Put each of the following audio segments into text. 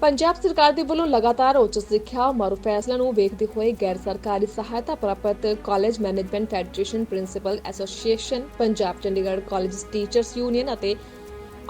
ਪੰਜਾਬ ਸਰਕਾਰ ਦੇ ਵੱਲੋਂ ਲਗਾਤਾਰ ਉੱਚ ਸਿੱਖਿਆ ਮਾਰੂ ਫੈਸਲਿਆਂ ਨੂੰ ਵੇਖਦੇ ਹੋਏ ਗੈਰ ਸਰਕਾਰੀ ਸਹਾਇਤਾ ਪ੍ਰਾਪਤ college management federation principal association, Punjab Chandigarh college teachers union ਅਤੇ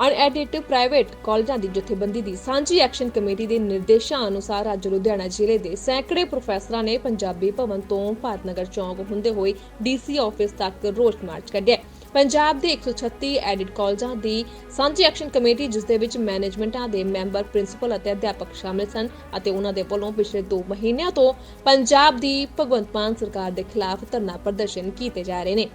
ਅਨਐਡਿਟ ਪ੍ਰਾਈਵੇਟ ਕਾਲਜਾਂ ਦੀ ਜਥੇਬੰਦੀ ਦੀ ਸਾਂਝੀ ਐਕਸ਼ਨ ਕਮੇਟੀ ਦੇ ਨਿਰਦੇਸ਼ਾਂ ਅਨੁਸਾਰ ਅੱਜ ਲੁਧਿਆਣਾ ਜ਼ਿਲ੍ਹੇ ਦੇ ਸੈਂਕੜੇ ਪ੍ਰੋਫੈਸਰਾਂ ਨੇ ਪੰਜਾਬੀ ਭਵਨ ਤੋਂ ਭਾਰਤਨਗਰ ਚੌਂਕ ਹੁੰਦੇ ਹੋਏ ਡੀਸੀ ਆਫਿਸ ਤੱਕ ਰੋਸ ਮਾਰਚ ਕੱਢਿਆ। ਪੰਜਾਬ ਦੇ 136 ਐਡਿਟ ਕਾਲਜਾਂ ਦੀ ਸਾਂਝੀ ਐਕਸ਼ਨ ਕਮੇਟੀ ਜਿਸ ਦੇ ਵਿੱਚ ਮੈਨੇਜਮੈਂਟਾਂ ਦੇ ਮੈਂਬਰ ਪ੍ਰਿੰਸੀਪਲ ਅਤੇ ਅਧਿਆਪਕ ਸ਼ਾਮਿਲ ਸਨ ਅਤੇ ਉਹਨਾਂ ਦੇ ਵੱਲੋਂ ਪਿਛਲੇ 2 ਮਹੀਨਿਆਂ ਤੋਂ ਪੰਜਾਬ ਦੀ ਭਗਵੰਤ ਮਾਨ ਸਰਕਾਰ ਦੇ ਖਿਲਾਫ ਧਰਨਾ ਪ੍ਰਦਰਸ਼ਨ ਕੀਤੇ ਜਾ ਰਹੇ ਨੇ।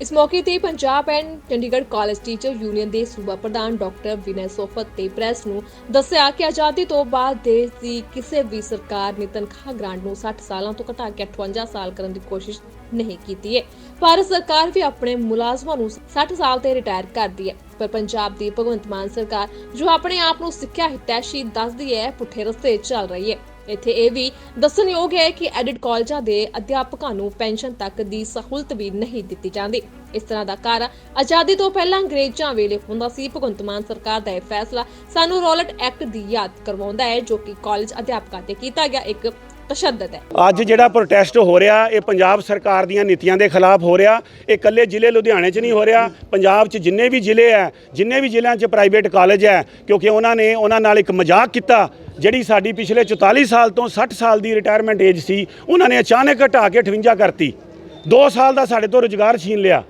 ਇਸ ਮੌਕੇ ਤੇ Punjab and Chandigarh college teacher union ਦੇ ਸੂਬਾ ਪ੍ਰਧਾਨ ਡਾਕਟਰ ਵਿਨੈ ਸੋਫਤ ਤੇ ਪ੍ਰੈਸ ਨੂੰ ਦੱਸਿਆ ਕਿ ਆਜ਼ਾਦੀ ਤੋਂ ਬਾਅਦ ਦੇਸ਼ ਦੀ ਕਿਸੇ ਵੀ ਸਰਕਾਰ ਨੇ ਤਨਖਾਹ ਗ੍ਰਾਂਟ ਨੂੰ 60 ਸਾਲਾਂ ਤੋਂ ਘਟਾ ਕੇ 58 ਸਾਲ ਕਰਨ ਦੀ ਕੋਸ਼ਿਸ਼ ਨਹੀਂ ਕੀਤੀ ਹੈ। ਭਾਰਤ ਸਰਕਾਰ ਵੀ ਆਪਣੇ ਮੁਲਾਜ਼ਮਾਂ ਨੂੰ 60 ਸਾਲ ਤੇ ਰਿਟਾਇਰ ਕਰਦੀ ਹੈ। ਪਰ ਪੰਜਾਬ ਦੀ ਭਗਵੰਤ ਮਾਨ ਸਰਕਾਰ ਜੋ ਆਪਣੇ ਆਪ ਨੂੰ ਸਿੱਖਿਆ ਹਿਤੈਸ਼ੀ ਦੱਸਦੀ ਹੈ, ਪੁੱਠੇ ਰਸਤੇ ਚੱਲ ਰਹੀ ਹੈ। ਇੱਥੇ ਇਹ ਵੀ ਦੱਸਣਯੋਗ ਹੈ ਕਿ ਐਡਿਟ ਕਾਲਜਾਂ ਦੇ ਅਧਿਆਪਕਾਂ ਨੂੰ ਪੈਨਸ਼ਨ ਤੱਕ ਦੀ ਸਹੂਲਤ ਵੀ ਨਹੀਂ ਦਿੱਤੀ ਜਾਂਦੀ। ਇਸ ਤਰ੍ਹਾਂ ਦਾ ਕਾਰਨ ਆਜ਼ਾਦੀ ਤੋਂ ਪਹਿਲਾਂ ਅੰਗਰੇਜ਼ਾਂ ਵੇਲੇ ਹੁੰਦਾ ਸੀ। ਭਗਵੰਤ ਮਾਨ ਸਰਕਾਰ ਦਾ ਇਹ ਫੈਸਲਾ ਸਾਨੂੰ ਰੋਲਟ ਐਕਟ ਦੀ ਯਾਦ ਕਰਵਾਉਂਦਾ ਹੈ, ਜੋ ਕਿ ਕਾਲਜ ਅਧਿਆਪਕਾਂ ਤੇ ਕੀਤਾ ਗਿਆ ਇੱਕ ਤਸ਼ੱਦਦ ਹੈ। ਅੱਜ ਜਿਹੜਾ ਪ੍ਰੋਟੈਸਟ ਹੋ ਰਿਹਾ, ਇਹ ਪੰਜਾਬ ਸਰਕਾਰ ਦੀਆਂ ਨੀਤੀਆਂ ਦੇ ਖਿਲਾਫ ਹੋ ਰਿਹਾ। ਇਹ ਇਕੱਲੇ ਜ਼ਿਲ੍ਹੇ ਲੁਧਿਆਣੇ 'ਚ ਨਹੀਂ ਹੋ ਰਿਹਾ, ਪੰਜਾਬ 'ਚ ਜਿੰਨੇ ਵੀ ਜ਼ਿਲ੍ਹੇ ਹੈ, ਜਿੰਨੇ ਵੀ ਜ਼ਿਲ੍ਹਿਆਂ 'ਚ ਪ੍ਰਾਈਵੇਟ ਕਾਲਜ ਹੈ, ਕਿਉਂਕਿ ਉਹਨਾਂ ਨੇ ਉਹਨਾਂ ਨਾਲ ਇੱਕ ਮਜ਼ਾਕ ਕੀਤਾ, ਜਿਹੜੀ ਸਾਡੀ ਪਿਛਲੇ 44 ਸਾਲ ਤੋਂ 60 ਸਾਲ ਦੀ ਰਿਟਾਇਰਮੈਂਟ ਏਜ ਸੀ, ਉਹਨਾਂ ਨੇ ਅਚਾਨਕ ਘਟਾ ਕੇ 58 ਕਰਤੀ। 2 ਸਾਲ ਦਾ ਸਾਡੇ ਤੋਂ ਰੁਜ਼ਗਾਰ ਛੀਨ ਲਿਆ।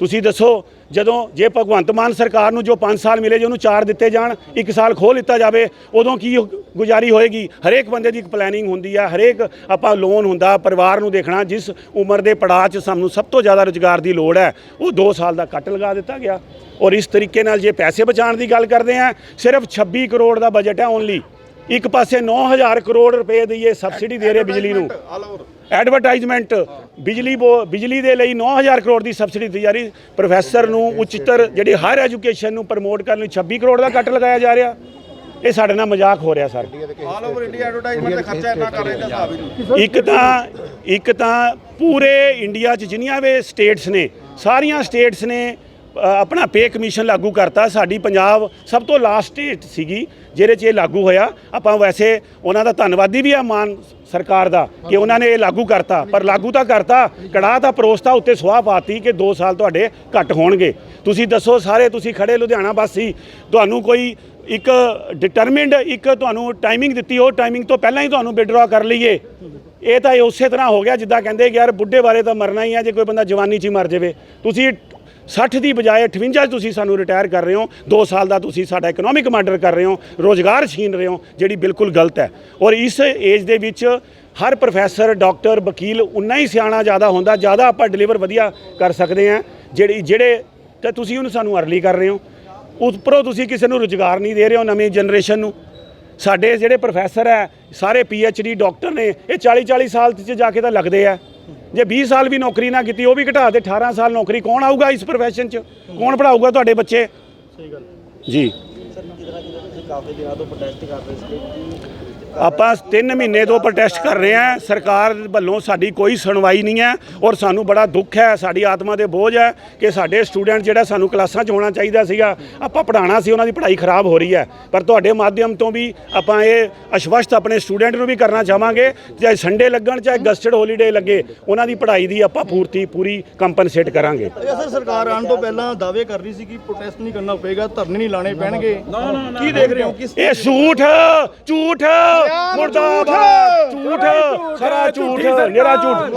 ਤੁਸੀਂ ਦੱਸੋ, ਜਦੋਂ ਜੇ ਭਗਵੰਤ ਮਾਨ ਸਰਕਾਰ ਨੂੰ ਜੋ 5 ਸਾਲ ਮਿਲੇ ਜੇ ਉਹਨੂੰ 4 ਦਿੱਤੇ ਜਾਣ 1 ਸਾਲ ਖੋਹ ਲਿੱਤਾ ਜਾਵੇ, ਉਦੋਂ ਕੀ ਗੁਜ਼ਾਰੀ ਹੋਏਗੀ? ਹਰੇਕ ਬੰਦੇ ਦੀ ਇੱਕ ਪਲੈਨਿੰਗ ਹੁੰਦੀ ਹੈ ਹਰੇਕ ਆਪਾਂ ਲੋਨ ਹੁੰਦਾ, ਪਰਿਵਾਰ ਨੂੰ ਦੇਖਣਾ, ਜਿਸ ਉਮਰ ਦੇ ਪੜਾਅ 'ਚ ਸਾਨੂੰ ਸਭ ਤੋਂ ਜ਼ਿਆਦਾ ਰੁਜ਼ਗਾਰ ਦੀ ਲੋੜ ਹੈ, ਉਹ 2 ਸਾਲ ਦਾ ਕੱਟ ਲਗਾ ਦਿੱਤਾ ਗਿਆ। ਔਰ ਇਸ ਤਰੀਕੇ ਨਾਲ ਜੇ ਪੈਸੇ ਬਚਾਉਣ ਦੀ ਗੱਲ ਕਰਦੇ ਆ, ਸਿਰਫ 26 ਕਰੋੜ ਦਾ ਬਜਟ ਹੈ ਓਨਲੀ ਇੱਕ ਪਾਸੇ 9000 ਕਰੋੜ ਰੁਪਏ ਦੀ ਇਹ ਸਬਸਿਡੀ ਦੇ ਰਹੇ ਬਿਜਲੀ ਨੂੰ। ਐਡਵਰਟਾਈਜ਼ਮੈਂਟ ਬਿਜਲੀ ਬਿਜਲੀ ਦੇ ਲਈ 9000 ਕਰੋੜ ਦੀ ਸਬਸਿਡੀ ਦਿੱਤੀ ਜਾ ਰਹੀ। ਪ੍ਰੋਫੈਸਰ ਨੂੰ ਉੱਚਤਰ ਜਿਹੜੀ ਹਾਇਰ ਐਜੂਕੇਸ਼ਨ ਨੂੰ ਪ੍ਰਮੋਟ ਕਰਨ ਲਈ 26 ਕਰੋੜ ਦਾ ਕੱਟ ਲਗਾਇਆ ਜਾ ਰਿਹਾ। ਇਹ ਸਾਡੇ ਨਾਲ ਮਜ਼ਾਕ ਹੋ ਰਿਹਾ sir. All over India advertisement ਦਾ ਖਰਚਾ ਇੰਨਾ ਕਰ ਰਹੇ ਨਹੀਂ। ਇੱਕ ਤਾਂ ਇੱਕ ਤਾਂ ਪੂਰੇ ਇੰਡੀਆ 'ਚ ਜਿੰਨੀਆਂ ਵੀ ਸਟੇਟਸ ਨੇ ਸਾਰੀਆਂ ਸਟੇਟਸ ਨੇ ਆਪਣਾ ਪੇ ਕਮਿਸ਼ਨ ਲਾਗੂ ਕਰਤਾ। ਸਾਡੀ ਪੰਜਾਬ ਸਭ ਤੋਂ ਲਾਸਟ ਸਟੇਟ ਸੀਗੀ, ਜਿਹਦੇ 'ਚ ਇਹ ਲਾਗੂ ਹੋਇਆ। ਆਪਾਂ ਵੈਸੇ ਉਹਨਾਂ ਦਾ ਧੰਨਵਾਦੀ ਵੀ ਆ ਮਾਨ ਸਰਕਾਰ ਦਾ, ਕਿ ਉਹਨਾਂ ਨੇ ਇਹ ਲਾਗੂ ਕਰਤਾ। ਪਰ ਲਾਗੂ ਤਾਂ ਕਰਤਾ, ਕੜਾਹ ਤਾਂ ਪਰੋਸਤਾ ਉੱਤੇ ਸੁਆਹ ਪਾਤੀ ਕਿ 2 ਸਾਲ ਤੁਹਾਡੇ ਘੱਟ ਹੋਣਗੇ। ਤੁਸੀਂ ਦੱਸੋ ਸਾਰੇ, ਤੁਸੀਂ ਖੜੇ ਲੁਧਿਆਣਾ ਵਾਸੀ, ਤੁਹਾਨੂੰ ਕੋਈ ਇੱਕ ਡਿਟਰਮਿੰਡ ਇੱਕ ਤੁਹਾਨੂੰ ਟਾਈਮਿੰਗ ਦਿੱਤੀ, ਉਹ ਟਾਈਮਿੰਗ ਤੋਂ ਪਹਿਲਾਂ ਹੀ ਤੁਹਾਨੂੰ ਵਿਡਰਾ ਕਰ ਲਈਏ। ਇਹ ਤਾਂ ਉਸੇ ਤਰ੍ਹਾਂ ਹੋ ਗਿਆ, ਜਿੱਦਾਂ ਕਹਿੰਦੇ ਕਿ ਯਾਰ ਬੁੱਢੇ ਬਾਰੇ ਤਾਂ ਮਰਨਾ ਹੀ ਆ, ਜੇ ਕੋਈ ਬੰਦਾ ਜਵਾਨੀ 'ਚ ਹੀ ਮਰ ਜਾਵੇ। ਤੁਸੀਂ 60 ਦੀ ਬਜਾਏ 58 'ਚ ਤੁਸੀਂ ਸਾਨੂੰ ਰਿਟਾਇਰ ਕਰ ਰਹੇ ਹੋ 2 ਸਾਲ ਦਾ ਤੁਸੀਂ ਸਾਡਾ ਇਕਨੋਮਿਕ ਮਾਡਰ ਕਰ ਰਹੇ ਹੋ, ਰੋਜ਼ਗਾਰ ਛੀਨ ਰਹੇ ਹੋ, ਜਿਹੜੀ ਬਿਲਕੁਲ ਗਲਤ ਹੈ। ਔਰ ਇਸ ਏਜ ਦੇ ਵਿੱਚ ਹਰ ਪ੍ਰੋਫੈਸਰ ਡਾਕਟਰ ਵਕੀਲ ਉਨਾ ਹੀ ਸਿਆਣਾ ਜ਼ਿਆਦਾ ਹੁੰਦਾ, ਜ਼ਿਆਦਾ ਆਪਾਂ ਡਿਲੀਵਰ ਵਧੀਆ ਕਰ ਸਕਦੇ ਹਾਂ, ਜਿਹੜੀ, ਜਿਹੜੇ ਤੇ ਤੁਸੀਂ ਉਹਨੂੰ ਸਾਨੂੰ ਅਰਲੀ ਕਰ ਰਹੇ ਹੋ। ਉੱਪਰੋਂ ਤੁਸੀਂ ਕਿਸੇ ਨੂੰ ਰੁਜ਼ਗਾਰ ਨਹੀਂ ਦੇ ਰਹੇ ਹੋ ਨਵੀਂ ਜਨਰੇਸ਼ਨ ਨੂੰ। ਸਾਡੇ ਜਿਹੜੇ ਪ੍ਰੋਫੈਸਰ ਹੈ, ਸਾਰੇ ਡੀ ਡਾਕਟਰ ਨੇ, ਇਹ 40 40 ਸਾਲ 'ਚ ਜਾ ਕੇ ਤਾਂ ਲੱਗਦੇ ਆ। ਜੇ 20 ਸਾਲ ਵੀ ਨੌਕਰੀ ਨਾ ਕੀਤੀ ਉਹ ਵੀ ਘਟਾ ਦੇ 18 ਸਾਲ ਨੌਕਰੀ ਕੌਣ ਆਊਗਾ ਇਸ profession 'ਚ? ਕੌਣ ਪੜਾਊਗਾ ਤੁਹਾਡੇ ਬੱਚੇ? ਸਹੀ ਗੱਲ। ਜੀ। ਸਰ ਜਿਹੜਾ ਜਿਹੜਾ ਤੁਸੀਂ ਕਾਫੀ ਦਿਨਾਂ ਤੋਂ ਪ੍ਰੋਟੈਸਟ ਕਰ ਰਹੇ ਸੀ ਕੀ ਆਪਾਂ 3 ਮਹੀਨੇ ਤੋਂ ਪ੍ਰੋਟੈਸਟ ਕਰ ਰਹੇ ਹਾਂ। ਸਰਕਾਰ ਵੱਲੋਂ ਸਾਡੀ ਕੋਈ ਸੁਣਵਾਈ ਨਹੀਂ ਹੈ ਔਰ ਸਾਨੂੰ ਬੜਾ ਦੁੱਖ ਹੈ। ਸਾਡੀ ਆਤਮਾ ਦੇ ਬੋਝ ਹੈ ਕਿ ਸਾਡੇ ਸਟੂਡੈਂਟ ਜਿਹੜਾ ਸਾਨੂੰ ਕਲਾਸਾਂ 'ਚ ਹੋਣਾ ਚਾਹੀਦਾ ਸੀਗਾ ਆਪਾਂ ਪੜ੍ਹਾਉਣਾ ਸੀ ਉਹਨਾਂ ਦੀ ਪੜ੍ਹਾਈ ਖਰਾਬ ਹੋ ਰਹੀ ਹੈ। ਪਰ ਤੁਹਾਡੇ ਮਾਧਿਅਮ ਤੋਂ ਵੀ ਆਪਾਂ ਇਹ ਅਸ਼ਵਸਥ ਆਪਣੇ ਸਟੂਡੈਂਟ ਨੂੰ ਵੀ ਕਰਨਾ ਚਾਹਾਂਗੇ। ਚਾਹੇ ਸੰਡੇ ਲੱਗਣ ਚਾਹੇ ਗਸਟਡ ਹੌਲੀਡੇ ਲੱਗੇ ਉਹਨਾਂ ਦੀ ਪੜ੍ਹਾਈ ਦੀ ਆਪਾਂ ਪੂਰਤੀ ਪੂਰੀ ਕੰਪਨਸੇਟ ਕਰਾਂਗੇ। ਸਰ ਸਰਕਾਰ ਆਉਣ ਤੋਂ ਪਹਿਲਾਂ ਦਾਅਵੇ ਕਰ ਰਹੀ ਸੀ ਕਿ ਪ੍ਰੋਟੈਸਟ ਨਹੀਂ ਕਰਨਾ ਪਏਗਾ ਧਰਨੇ ਨਹੀਂ ਲਾਣੇ ਪੈਣਗੇ। ਕੀ ਦੇਖ ਰਹੇ ਹੋ? ਇਹ ਝੂਠ ਝੂਠ। ਮੁਰਦਾਬਾਦ! ਝੂਠ! ਸਾਰਾ ਝੂਠ! ਨਿਹਰਾ ਝੂਠ!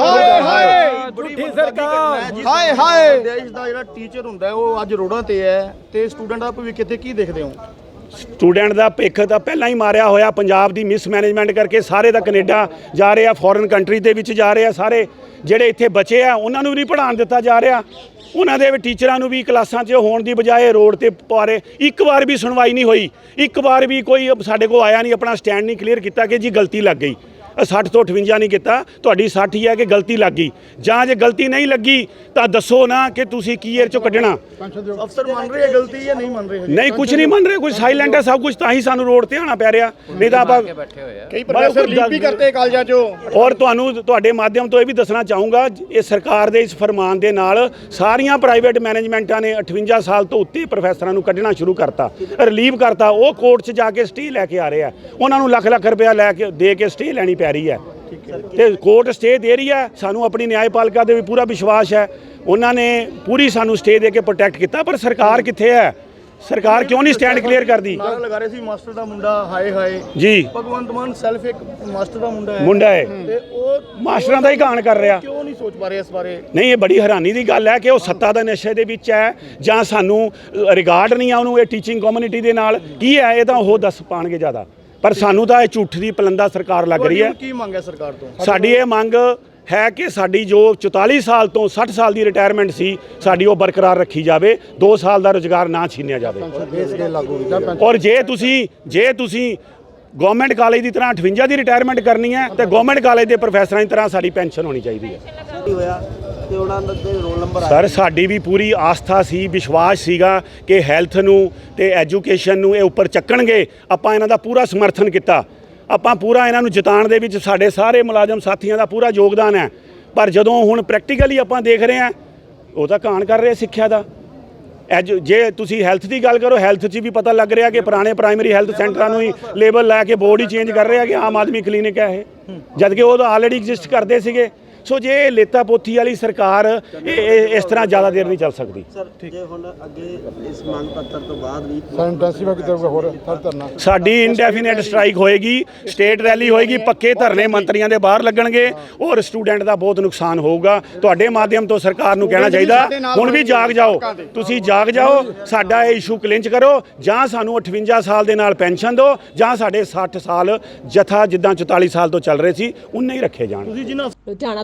ਝੂਠੀ ਸਰਕਾਰ! ਹਾਏ ਹਾਏ! ਦੇਸ਼ ਦਾ ਜਿਹੜਾ ਟੀਚਰ ਹੁੰਦਾ ਹੈ, ਉਹ ਅੱਜ ਰੋਡਾਂ ਤੇ ਹੈ ਤੇ ਸਟੂਡੈਂਟ ਦਾ ਭਵਿੱਖ ਇੱਥੇ ਕੀ ਦੇਖਦੇ ਹੋ? ਸਟੂਡੈਂਟ ਦਾ ਭਿੱਖ ਤਾਂ ਪਹਿਲਾਂ ਹੀ ਮਾਰਿਆ ਹੋਇਆ ਪੰਜਾਬ ਦੀ ਮਿਸਮੈਨੇਜਮੈਂਟ ਕਰਕੇ ਸਾਰੇ ਤਾਂ ਕੈਨੇਡਾ ਜਾ ਰਹੇ ਆ ਫੋਰਨ ਕੰਟਰੀ ਦੇ ਵਿੱਚ ਜਾ ਰਹੇ ਆ ਸਾਰੇ ਜਿਹੜੇ ਇੱਥੇ ਬੱਚੇ ਆ, ਉਹਨਾਂ ਨੂੰ ਵੀ ਨਹੀਂ ਪੜ੍ਹਾਉਣ ਦਿੱਤਾ ਜਾ ਰਿਹਾ। ਉਹਨਾਂ ਦੇ ਟੀਚਰਾਂ ਨੂੰ ਵੀ ਕਲਾਸਾਂ 'ਚ ਹੋਣ ਦੀ ਬਜਾਏ ਰੋਡ ਤੇ ਪਾਰੇ। ਇੱਕ ਵਾਰ ਵੀ ਸੁਣਵਾਈ ਨਹੀਂ ਹੋਈ। ਇੱਕ ਵਾਰ ਵੀ ਕੋਈ ਸਾਡੇ ਕੋਲ ਆਇਆ ਨਹੀਂ, ਆਪਣਾ ਸਟੈਂਡ ਨਹੀਂ ਕਲੀਅਰ ਕੀਤਾ ਕਿ ਜੀ ਗਲਤੀ ਲੱਗ ਗਈ। 60 ਤੋਂ 58 ਨਹੀਂ ਕੀਤਾ ਤੁਹਾਡੀ 60 ਹੀ ਹੈ ਕਿ ਗਲਤੀ ਲੱਗੀ ਜਾਂ ਜੇ ਗਲਤੀ ਨਹੀਂ ਲੱਗੀ ਤਾਂ ਦੱਸੋ ਨਾ ਕਿ ਤੁਸੀਂ ਕੀ ਇਹ ਚੋਂ ਕੱਢਣਾ। ਅਫਸਰ ਮੰਨ ਰਹੇ ਗਲਤੀ ਜਾਂ ਨਹੀਂ ਮੰਨ ਰਹੇ? ਨਹੀਂ ਕੁਝ ਨਹੀਂ ਮੰਨ ਰਹੇ ਕੋਈ ਸਾਇਲੈਂਟ ਹੈ ਸਭ ਕੁਝ ਤਾਂ ਹੀ ਸਾਨੂੰ ਰੋਡ ਤੇ ਆਣਾ ਪੈ ਰਿਹਾ। ਨਹੀਂ ਤਾਂ ਆਪਾਂ ਕਈ ਪ੍ਰੋਫੈਸਰ ਲੀਕ ਵੀ ਕਰਤੇ ਕਾਲਜਾਂ 'ਚੋਂ। ਔਰ ਤੁਹਾਨੂੰ ਤੁਹਾਡੇ ਮਾਧਿਅਮ ਤੋਂ ਇਹ ਵੀ ਦੱਸਣਾ ਚਾਹੂੰਗਾ ਇਹ ਸਰਕਾਰ ਦੇ ਇਸ ਫਰਮਾਨ ਦੇ ਨਾਲ ਸਾਰੀਆਂ ਪ੍ਰਾਈਵੇਟ ਮੈਨੇਜਮੈਂਟਾਂ ਨੇ 58 ਸਾਲ ਤੋਂ ਉੱਤੇ ਪ੍ਰੋਫੈਸਰਾਂ ਨੂੰ ਕੱਢਣਾ ਸ਼ੁਰੂ ਕਰਤਾ। ਰਿਲੀਵ ਕਰਤਾ ਉਹ ਕੋਰਟ 'ਚ ਜਾ ਕੇ ਸਟੇ ਲੈ ਕੇ ਆ ਰਹੇ ਆ। ਉਹਨਾਂ ਨੂੰ ਲੱਖ ਲੱਖ ਰੁਪਇਆ ਲੈ ਕੇ ਦੇ ਕੇ ਸਟੇ ਲੈਣੀ ਪੈ ਰਹੀ ਹੈ। ਤੇ ਕੋਰਟ ਸਟੇ ਦੇ ਰਹੀ ਹੈ। ਸਾਨੂੰ ਆਪਣੀ ਨਿਆਂਪਾਲਿਕਾ ਦੇ ਵੀ ਪੂਰਾ ਵਿਸ਼ਵਾਸ ਹੈ। ਉਹਨਾਂ ਨੇ ਪੂਰੀ ਸਾਨੂੰ ਸਟੇ ਦੇ ਕੇ ਪ੍ਰੋਟੈਕਟ ਕੀਤਾ ਪਰ ਸਰਕਾਰ ਕਿੱਥੇ ਹੈ? ਸਰਕਾਰ ਕਿਉਂ ਨਹੀਂ ਸਟੈਂਡ ਕਲੀਅਰ ਕਰਦੀ? ਨਾਰਾ ਲਗਾ ਰਹੇ ਸੀ ਮਾਸਟਰ ਦਾ ਮੁੰਡਾ ਹਾਏ ਹਾਏ। ਜੀ। ਭਗਵੰਤ ਮਾਨ ਸੈਲਫ ਇੱਕ ਮਾਸਟਰ ਦਾ ਮੁੰਡਾ ਹੈ। ਮੁੰਡਾ ਹੈ। ਤੇ ਉਹ ਮਾਸਟਰਾਂ ਦਾ ਹੀ ਗਾਣ ਕਰ ਰਿਹਾ। ਕਿਉਂ ਨਹੀਂ ਸੋਚ ਪਾ ਰਹੇ ਇਸ ਬਾਰੇ? ਨਹੀਂ ਇਹ ਬੜੀ ਹੈਰਾਨੀ ਦੀ ਗੱਲ ਹੈ ਕਿ ਉਹ ਸੱਤਾ ਦਾ ਨਸ਼ੇ ਦੇ ਵਿੱਚ ਹੈ ਜਾਂ ਸਾਨੂੰ ਰਿਗਾਰਡ ਨਹੀਂ ਆ ਉਹਨੂੰ ਇਹ ਟੀਚਿੰਗ ਕਮਿਊਨਿਟੀ ਦੇ ਨਾਲ। ਕੀ ਹੈ? ਇਹ ਤਾਂ ਉਹ ਦੱਸ ਪਾਣਗੇ ਜ਼ਿਆਦਾ। ਪਰ ਸਾਨੂੰ ਤਾਂ ਇਹ ਝੂਠ ਦੀ ਪਲੰਦਾ ਸਰਕਾਰ ਲੱਗ ਰਹੀ ਹੈ। ਕੀ ਮੰਗ ਹੈ ਸਰਕਾਰ ਤੋਂ? ਸਾਡੀ ਇਹ ਮੰਗ ਹੈ ਕਿ ਸਾਡੀ ਜੋ 44 ਸਾਲ ਤੋਂ 60 ਸਾਲ ਦੀ ਰਿਟਾਇਰਮੈਂਟ ਸੀ ਸਾਡੀ ਉਹ ਬਰਕਰਾਰ ਰੱਖੀ ਜਾਵੇ 2 ਸਾਲ ਦਾ ਰੁਜ਼ਗਾਰ ਨਾ ਛੀਨਿਆ ਜਾਵੇ। ਔਰ ਜੇ ਤੁਸੀਂ ਜੇ ਤੁਸੀਂ ਗਵਰਨਮੈਂਟ ਕਾਲਜ ਦੀ ਤਰ੍ਹਾਂ 58 ਦੀ ਰਿਟਾਇਰਮੈਂਟ ਕਰਨੀ ਹੈ ਤੇ ਗਵਰਨਮੈਂਟ ਕਾਲਜ ਦੇ ਪ੍ਰੋਫੈਸਰਾਂ ਦੀ ਤਰ੍ਹਾਂ ਸਾਡੀ ਪੈਨਸ਼ਨ ਹੋਣੀ ਚਾਹੀਦੀ ਹੈ। ਹੋਇਆ? ਤੇ ਉਹਨਾਂ ਦੇ ਰੋਲ ਨੰਬਰ ਸਰ, ਸਾਡੀ ਵੀ ਪੂਰੀ ਆਸਥਾ ਸੀ, ਵਿਸ਼ਵਾਸ ਸੀਗਾ ਕਿ ਹੈਲਥ ਨੂੰ ਤੇ ਐਜੂਕੇਸ਼ਨ ਨੂੰ ਇਹ ਉੱਪਰ ਚੱਕਣਗੇ। ਆਪਾਂ ਇਹਨਾਂ ਦਾ ਪੂਰਾ ਸਮਰਥਨ ਕੀਤਾ। ਆਪਾਂ ਪੂਰਾ ਇਹਨਾਂ ਨੂੰ ਜਿਤਾਉਣ ਦੇ ਵਿੱਚ ਸਾਡੇ ਸਾਰੇ ਮੁਲਾਜ਼ਮ ਸਾਥੀਆਂ ਦਾ ਪੂਰਾ ਯੋਗਦਾਨ ਹੈ। ਪਰ ਜਦੋਂ ਹੁਣ ਪ੍ਰੈਕਟੀਕਲੀ ਆਪਾਂ ਦੇਖ ਰਹੇ ਹਾਂ, ਉਹ ਤਾਂ ਕਾਣ ਕਰ ਰਹੇ ਸਿੱਖਿਆ ਦਾ। ਐਜ, ਜੇ ਤੁਸੀਂ ਹੈਲਥ ਦੀ ਗੱਲ ਕਰੋ ਹੈਲਥ 'ਚ ਵੀ ਪਤਾ ਲੱਗ ਰਿਹਾ ਕਿ ਪੁਰਾਣੇ ਪ੍ਰਾਇਮਰੀ ਹੈਲਥ ਸੈਂਟਰਾਂ ਨੂੰ ਹੀ ਲੇਬਲ ਲੈ ਕੇ ਬੋਰਡ ਹੀ ਚੇਂਜ ਕਰ ਰਿਹਾ ਕਿ ਆਮ ਆਦਮੀ ਕਲੀਨਿਕ ਹੈ ਇਹ। ਜਦ ਕਿ ਉਹ ਤਾਂ ਆਲਰੇਡੀ ਐਗਜ਼ਿਸਟ ਕਰਦੇ ਸੀਗੇ। ਸੋ ਜੇ ਇਹ ਲੇਤਾ ਪੋਥੀ ਵਾਲੀ ਸਰਕਾਰ ਇਹ- ਇਸ ਤਰ੍ਹਾਂ ਜ਼ਿਆਦਾ ਦੇਰ ਨਹੀਂ ਚੱਲ ਸਕਦੀ। ਸਰ ਜੇ ਹੁਣ ਅੱਗੇ ਇਸ ਮੰਗ ਪੱਤਰ ਤੋਂ ਬਾਅਦ ਵੀ ਇੰਟੈਂਸਿਫਾਈ ਕਿਤੇ ਹੋਰ ਸਰ ਧਰਨਾ। ਸਾਡੀ ਇਨਡੈਫੀਨਿਟ ਸਟ੍ਰਾਈਕ ਹੋਏਗੀ ਸਟੇਟ ਰੈਲੀ ਹੋਏਗੀ ਪੱਕੇ ਧਰਨੇ ਮੰਤਰੀਆਂ ਦੇ ਬਾਹਰ ਲੱਗਣਗੇ ਔਰ ਸਟੂਡੈਂਟ ਦਾ ਬਹੁਤ ਨੁਕਸਾਨ ਹੋਊਗਾ। ਤੁਹਾਡੇ ਮਾਧਿਅਮ ਤੋਂ ਸਰਕਾਰ ਨੂੰ ਕਹਿਣਾ ਚਾਹੀਦਾ ਹੁਣ ਵੀ ਜਾਗ ਜਾਓ ਤੁਸੀਂ ਜਾਗ ਜਾਓ ਸਾਡਾ ਇਹ ਇਸ਼ੂ ਕਲਿੰਚ ਕਰੋ ਜਾਂ ਸਾਨੂੰ 58 ਸਾਲ ਦੇ ਨਾਲ ਪੈਨਸ਼ਨ ਦਿਓ ਜਾਂ ਸਾਡੇ 60 ਸਾਲ ਜਥਾ ਜਿੱਦਾਂ 44 ਸਾਲ ਤੋਂ ਚੱਲ ਰਹੇ ਸੀ ਉਨੇ ਹੀ ਰੱਖੇ ਜਾਣ। ਤੁਸੀਂ ਜਿਨ੍ਹਾਂ ਲੁਧਿਆਣਾ